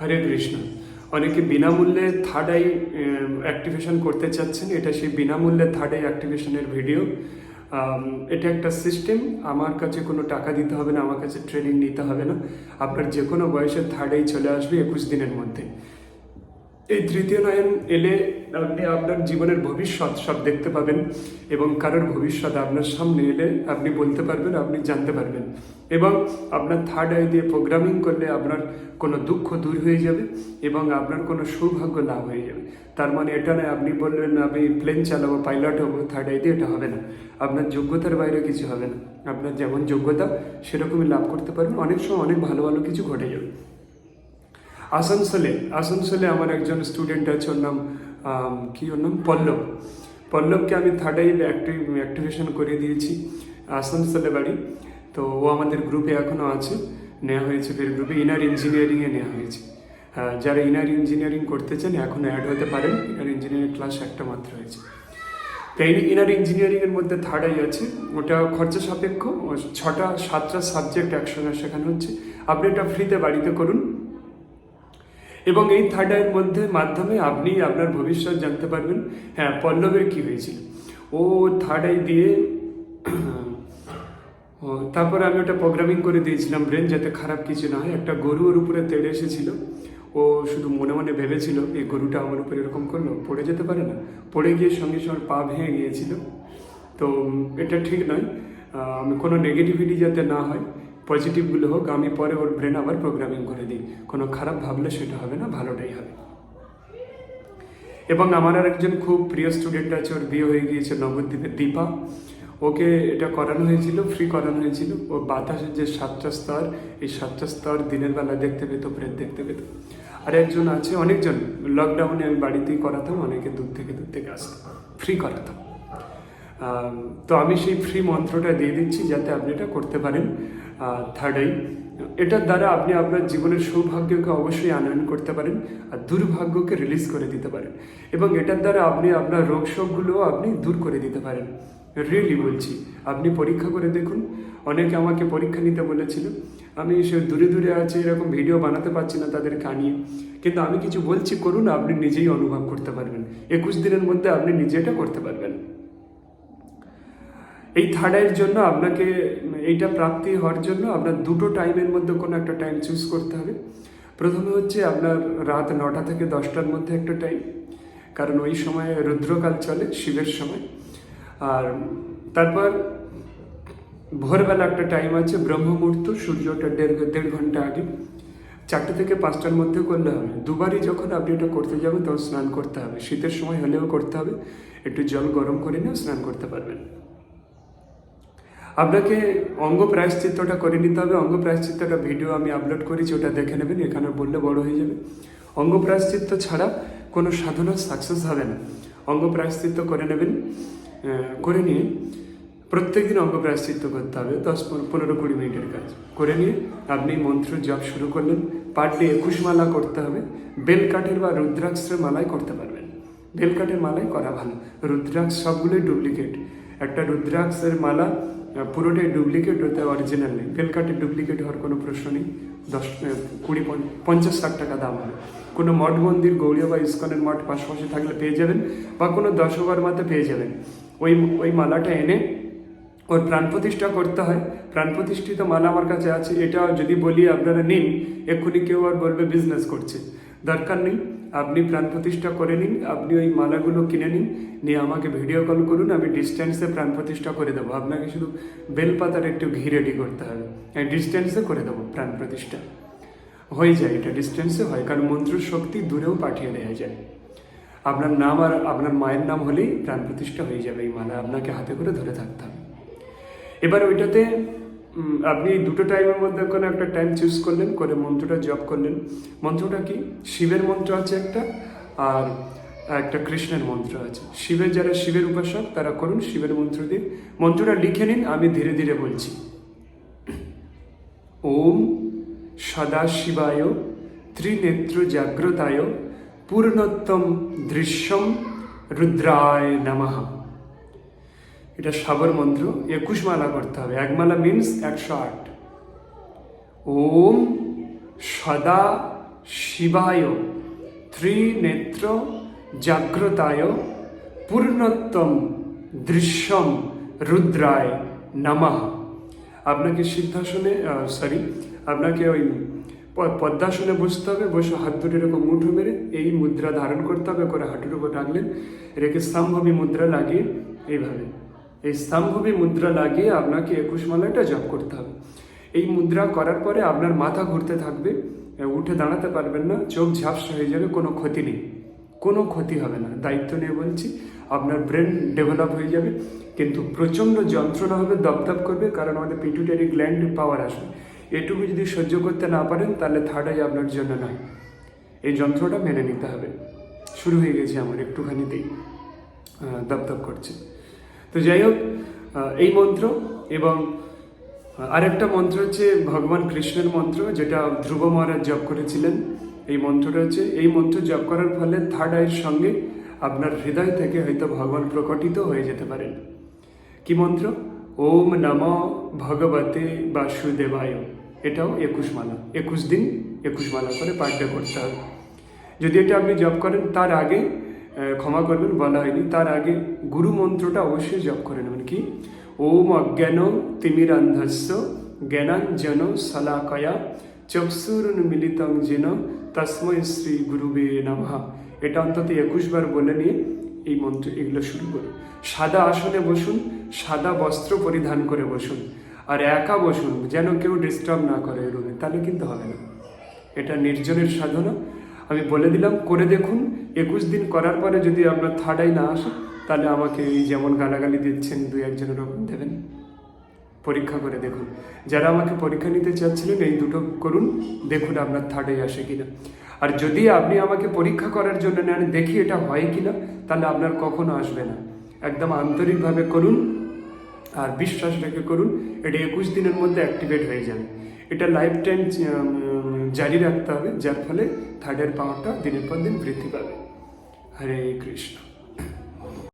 হরে কৃষ্ণ। অনেকে বিনামূল্যে third eye activation করতে চাচ্ছেন, এটা সেই বিনামূল্যে থার্ড আই অ্যাক্টিভেশনের ভিডিও এটা একটা সিস্টেম আমার কাছে কোনো টাকা দিতে হবে না, আমার কাছে ট্রেনিং নিতে হবে না। আপনার যে কোনো বয়সে থার্ড আই চলে আসবে একুশ দিনের মধ্যে। এই তৃতীয় নয়ন এলে আপনি আপনার জীবনের ভবিষ্যৎ সব দেখতে পাবেন এবং কারোর ভবিষ্যৎ আপনার সামনে এলে আপনি বলতে পারবেন, আপনি জানতে পারবেন। এবং আপনার থার্ড আই দিয়ে প্রোগ্রামিং করলে আপনার কোনো দুঃখ দূর হয়ে যাবে এবং আপনার কোনো সৌভাগ্য লাভ হয়ে যাবে। তার মানে এটা নয়, আপনি বলবেন আমি প্লেন চালাবো পাইলট হব থার্ড আই দিয়ে এটা হবে না। আপনার যোগ্যতার বাইরে কিছু হবে না। আপনার যেমন যোগ্যতা, সেরকমই লাভ করতে পারবেন। অনেক সময় অনেক ভালো ভালো কিছু ঘটে যাবে। আসানসোলে আসানসোলে আমার একজন স্টুডেন্ট আছে ওর নাম কি ওর নাম? পল্লব। পল্লবকে আমি থার্ড আই অ্যাক্টিভ অ্যাক্টিভেশন করে দিয়েছি আসানসোলে বাড়ি। তো ও আমাদের গ্রুপে এখনও আছে নেওয়া হয়েছে ফের গ্রুপে ইনার ইঞ্জিনিয়ারিংয়ে নেওয়া হয়েছে। হ্যাঁ, যারা ইনার ইঞ্জিনিয়ারিং করতে চান এখন অ্যাড হতে পারেন ইনার ইঞ্জিনিয়ারিং ক্লাস একটা মাত্র হয়েছে। তো এই ইনার ইঞ্জিনিয়ারিংয়ের মধ্যে থার্ড আই আছে ওটা খরচা সাপেক্ষ ছটা সাতটা সাবজেক্ট একসঙ্গে শেখানো হচ্ছে আপনি এটা ফ্রিতে বাড়িতে করুন এবং এই থার্ড আইয়ের মধ্যে মাধ্যমে আপনি আপনার ভবিষ্যৎ জানতে পারবেন হ্যাঁ পল্লবের কি হয়েছিল। ও থার্ড আই দিয়ে তারপরে আমি ওটা প্রোগ্রামিং করে দিয়েছিলাম ব্রেন যাতে খারাপ কিছু না হয়। একটা গরু ওর উপরে তেড়ে এসেছিল। ও শুধু মনে মনে ভেবেছিল, এই গরুটা আমার উপরে এরকম করল, পড়ে যেতে পারে না। পড়ে গিয়ে সঙ্গে সঙ্গে পা ভেঙে গিয়েছিল। তো এটা ঠিক নয়। কোনো নেগেটিভিটি যাতে না হয় পজিটিভগুলো হোক, আমি পরে ওর ব্রেন আবার প্রোগ্রামিং করে দিই। কোনো খারাপ ভাবলে সেটা হবে না, ভালোটাই হবে। এবং আমার আর একজন খুব প্রিয় স্টুডেন্ট আছে, ওর বিয়ে হয়ে গিয়েছে নবদ্বীপের দীপা। ওকে এটা করানো হয়েছিল ফ্রি করানো হয়েছিল। ও বাতাসের যে সাতটা স্তর, এই সাতটা স্তর দিনের বেলা দেখতে পেত, প্রেত দেখতে পেত। আর একজন আছে, অনেকজন। লকডাউনে আমি বাড়িতেই করাতাম, অনেকে দূর থেকে দূর থেকে আসতাম ফ্রি করাতাম। তো আমি সেই ফ্রি মন্ত্রটা দিয়ে দিচ্ছি, যাতে আপনি এটা করতে পারেন। থার্ড এটার দ্বারা আপনি আপনার জীবনের সৌভাগ্যকে অবশ্যই আনয়ন করতে পারেন আর দুর্ভাগ্যকে রিলিজ করে দিতে পারেন। এবং এটার দ্বারা আপনি আপনার রোগ শোকগুলোও আপনি দূর করে দিতে পারেন। রিয়েলি বলছি। আপনি পরীক্ষা করে দেখুন। অনেকে আমাকে পরীক্ষা নিতে বলেছিল। আমি সে দূরে দূরে আছে, এরকম ভিডিও বানাতে পারছি না তাদেরকে আনিয়ে কিন্তু আমি কিছু বলছি, করুন, আপনি নিজেই অনুভব করতে পারবেন। একুশ দিনের মধ্যে আপনি নিজে এটা করতে পারবেন। এই থার্ড আইয়ের জন্য আপনাকে, এইটা প্রাপ্তি হওয়ার জন্য আপনার দুটো টাইমের মধ্যে কোনো একটা টাইম চুজ করতে হবে। প্রথমে হচ্ছে আপনার রাত নটা থেকে দশটার মধ্যে একটা টাইম কারণ ওই সময় রুদ্রকাল চলে, শিবের সময়। আর তারপর ভোরবেলা একটা টাইম আছে ব্রহ্ম মুহূর্ত সূর্যটা দেড় দেড় ঘণ্টা আগে। চারটে থেকে পাঁচটার মধ্যে করলে হবে। দুবারই যখন আপনি এটা করতে যাবেন, তখন স্নান করতে হবে। শীতের সময় হলেও করতে হবে। একটু জল গরম করে নিয়ে স্নান করতে পারবেন। আপনাকে অঙ্গ প্রায়শ্চিত্তটা করে নিতে হবে। অঙ্গ প্রায়শ্চিত্তটা ভিডিও আমি আপলোড করেছি, ওটা দেখে নেবেন, এখানে বললে বড় হয়ে যাবে। অঙ্গ প্রায়শ্চিত্ত ছাড়া কোনো সাধনা সাকসেস হবে না। অঙ্গ প্রায়শ্চিত্ত করে নেবেন করে নিয়ে প্রত্যেকদিন অঙ্গ প্রায়শ্চিত্ত করতে হবে, দশ পনেরো- কুড়ি মিনিটের কাজ। করে নিয়ে আপনি মন্ত্র জপ শুরু করলেন পার ডে একুশ মালা করতে হবে। বেল কাঠের বা রুদ্রাক্ষের মালায় করতে পারবেন। বেল কাঠের মালাই করা ভালো। রুদ্রাক্ষ সবগুলোই ডুপ্লিকেট একটা রুদ্রাক্ষের মালা পুরোটাই ডুপ্লিকেট ওতে অরিজিনাল নেই। বেল কাঠের ডুপ্লিকেট হওয়ার কোনো প্রশ্ন নেই। দশ কুড়ি পঞ্চ- পঞ্চাশ ষাট টাকা দাম হবে। কোনো মঠ মন্দির গৌড়িয়া বা ইস্কনের মঠ পাশাপাশি থাকলে পেয়ে যাবেন বা কোনো দশকর্মাতে পেয়ে যাবেন। ওই ওই মালাটা এনে ওর প্রাণ প্রতিষ্ঠা করতে হয়। প্রাণ প্রতিষ্ঠিত মালা আমার কাছে আছে। এটা যদি বলি আপনারা নিন। এক্ষুনি কেউ আর বলবে বিজনেস করছে। দরকার নেই। আপনি প্রাণ প্রতিষ্ঠা করে নিন, আপনি ওই মালাগুলো কিনে নিন, নিয়ে আমাকে ভিডিও কল করুন, আমি ডিস্টেন্সে প্রাণ প্রতিষ্ঠা করে দেবো। আপনাকে শুধু বেলপাতার একটু ঘি রেডি করতে হবে। ডিস্টেন্সে করে দেবো প্রাণ প্রতিষ্ঠা। হয়ে যায় এটা ডিস্টেন্সে হয়, কারণ মন্ত্রের শক্তি দূরেও পাঠিয়ে দেওয়া যায়। আপনার নাম আর আপনার মায়ের নাম হলেই প্রাণ প্রতিষ্ঠা হয়ে যাবে এই মালা আপনাকে হাতে করে ধরে থাকতে হবে। এবার ওইটাতে আপনি দুটো টাইমের মধ্যে কোনো একটা টাইম চুজ করলেন, করে মন্ত্রটা জপ করলেন। মন্ত্রটা কি? শিবের মন্ত্র আছে একটা, আর একটা কৃষ্ণের মন্ত্র আছে। শিবের যারা শিবের উপাসক, তারা করুন শিবের মন্ত্র দিয়ে। মন্ত্রটা লিখে নিন, আমি ধীরে ধীরে বলছি। ওম সদাশিবায় ত্রিনেত্র জাগ্রতায় পূর্ণোত্তম দৃশ্যম রুদ্রায় নমঃ। এটা সাবর মন্ত্র। একুশ মালা করতে হবে। এক মালা মিনস একশো আট। ওম সদা শিবায় ত্রিনেত্র জাগ্রতায় পূর্ণত্বম দৃশ্যম রুদ্রায় নমঃ। আপনাকে সিদ্ধাসনে সরি আপনাকে ওই পদ্মাসনে বসতে হবে। বসে হাত দুটো এরকম মুঠো মেরে এই মুদ্রা ধারণ করতে হবে। করে হাঁটুর উপর রাখলেন রেখে স্তম্ভবী মুদ্রা লাগিয়ে এইভাবে। এই স্তম্ভবী মুদ্রা লাগিয়ে আপনাকে একুশ মালাটা জপ করতে হবে। এই মুদ্রা করার পরে আপনার মাথা ঘুরতে থাকবে উঠে দাঁড়াতে পারবেন না, চোখ ঝাপসা হয়ে যাবে, কোনো ক্ষতি নেই। কোনো ক্ষতি হবে না। দায়িত্ব নিয়ে বলছি, আপনার ব্রেন ডেভেলপ হয়ে যাবে, কিন্তু প্রচণ্ড যন্ত্রণা হবে দপদপ করবে, কারণ আমাদের পিটুটারি গ্ল্যান্ড পাওয়ার আসবে। এটুকু যদি সহ্য করতে না পারেন, তাহলে থার্ড আই আপনার জন্য নয়। এই যন্ত্রটা মেনে নিতে হবে। শুরু হয়ে গেছে আমার একটুখানিতেই। দপদপ করছে। তো যাই হোক এই মন্ত্র এবং আরেকটা মন্ত্র হচ্ছে ভগবান কৃষ্ণের মন্ত্র, যেটা ধ্রুব মহারাজ জপ করেছিলেন। এই মন্ত্রটা হচ্ছে, এই মন্ত্র জপ করার ফলে থার্ড আইয়ের সঙ্গে আপনার হৃদয় থেকে হয়তো ভগবান প্রকটিত হয়ে যেতে পারেন। কি মন্ত্র? ওম নম ভগবতে বাসুদেবায়। এটাও একুশ মালা, একুশ দিন একুশ মালা করে পাঠটা করতে হবে। যদি এটা আপনি জপ করেন, তার আগে ক্ষমা করবেন বলা হয়নি। তার আগে গুরু মন্ত্রটা অবশ্যই জপ করে নেবেন। কি? ওম অজ্ঞান তিমিরান্ধস্য জ্ঞানাঞ্জন শলাকয়া, চক্ষুরুন মিলিতং যেন তস্মৈ শ্রী গুরুবে নমঃ। এটা অন্তত একুশ বার বলে নিয়ে এই মন্ত্র, এগুলো শুরু করুন। সাদা আসনে বসুন, সাদা বস্ত্র পরিধান করে বসুন। আর একা বসুন, যেন কেউ ডিস্টার্ব না করে রুমে তাহলে কিন্তু হবে না। এটা নির্জনের সাধনা। আমি বলে দিলাম, করে দেখুন একুশ দিন করার পরে যদি আপনার থার্ড আই না আসে, তাহলে আমাকে এই যেমন গালাগালি দিচ্ছেন, দুই একজনের ওপর দেবেন। পরীক্ষা করে দেখুন। যারা আমাকে পরীক্ষা নিতে চাচ্ছিলেন, এই দুটো করুন। দেখুন আপনার থার্ড আই আসে কিনা। আর যদি আপনি আমাকে পরীক্ষা করার জন্য নেন, দেখি এটা হয় কিনা, তাহলে আপনার কখনো আসবে না। একদম আন্তরিকভাবে করুন আর বিশ্বাস রেখে করুন, এটা একুশ দিনের মধ্যে অ্যাক্টিভেট হয়ে যাবে। এটা লাইফ টাইম জারি রাখতে হবে, যার ফলে থার্ডের পাওয়ারটা দিনের পর দিন বৃদ্ধি পাবে। হরে কৃষ্ণ